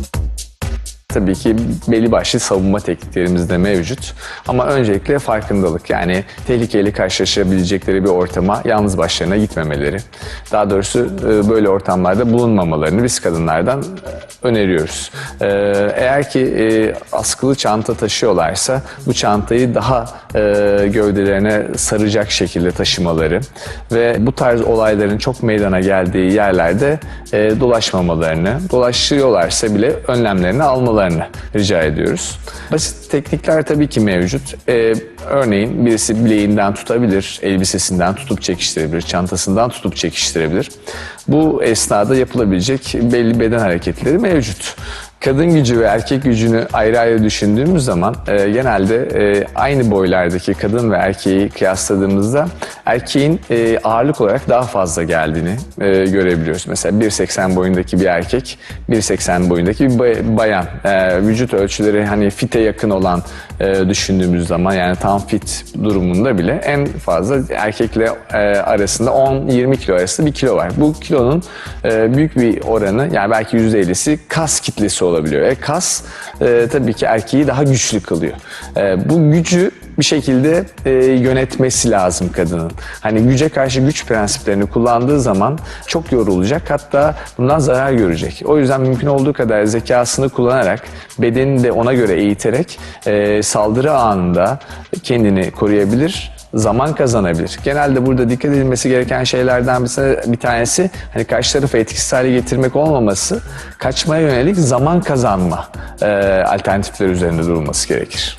you Tabii ki belli başlı savunma tekniklerimiz de mevcut. Ama öncelikle farkındalık. Yani tehlikeli karşılaşabilecekleri bir ortama yalnız başlarına gitmemeleri. Daha doğrusu e, böyle ortamlarda bulunmamalarını biz kadınlardan öneriyoruz. E, Eğer ki e, askılı çanta taşıyorlarsa bu çantayı daha gövdelerine saracak şekilde taşımaları ve bu tarz olayların çok meydana geldiği yerlerde dolaşmamalarını, dolaşıyorlarsa bile önlemlerini almalarını rica ediyoruz. Basit teknikler tabii ki mevcut. E, örneğin birisi bileğinden tutabilir, elbisesinden tutup çekiştirebilir, çantasından tutup çekiştirebilir. Bu esnada yapılabilecek belli beden hareketleri mevcut. Kadın gücü ve erkek gücünü ayrı ayrı düşündüğümüz zaman e, genelde e, aynı boylardaki kadın ve erkeği kıyasladığımızda erkeğin e, ağırlık olarak daha fazla geldiğini e, görebiliyoruz. Mesela 1.80 boyundaki bir erkek, 1.80 boyundaki bir bay- bayan. E, vücut ölçüleri hani fite yakın olan e, düşündüğümüz zaman yani tam fit durumunda bile en fazla erkekle e, arasında 10-20 kilo arasında bir kilo var. Bu kilonun e, büyük bir oranı yani belki %50'si kas kitlesi olabiliyor. E, kas e, tabii ki erkeği daha güçlü kılıyor. E, bu gücü bir şekilde e, yönetmesi lazım kadının. Hani güce karşı güç prensiplerini kullandığı zaman çok yorulacak hatta bundan zarar görecek. O yüzden mümkün olduğu kadar zekasını kullanarak bedenini de ona göre eğiterek e, saldırı anında kendini koruyabilir zaman kazanabilir. Genelde burada dikkat edilmesi gereken şeylerden bir- tanesi hani karşı tarafı etkisiz hale getirmek olmaması, kaçmaya yönelik zaman kazanma e, alternatifleri üzerinde durulması gerekir.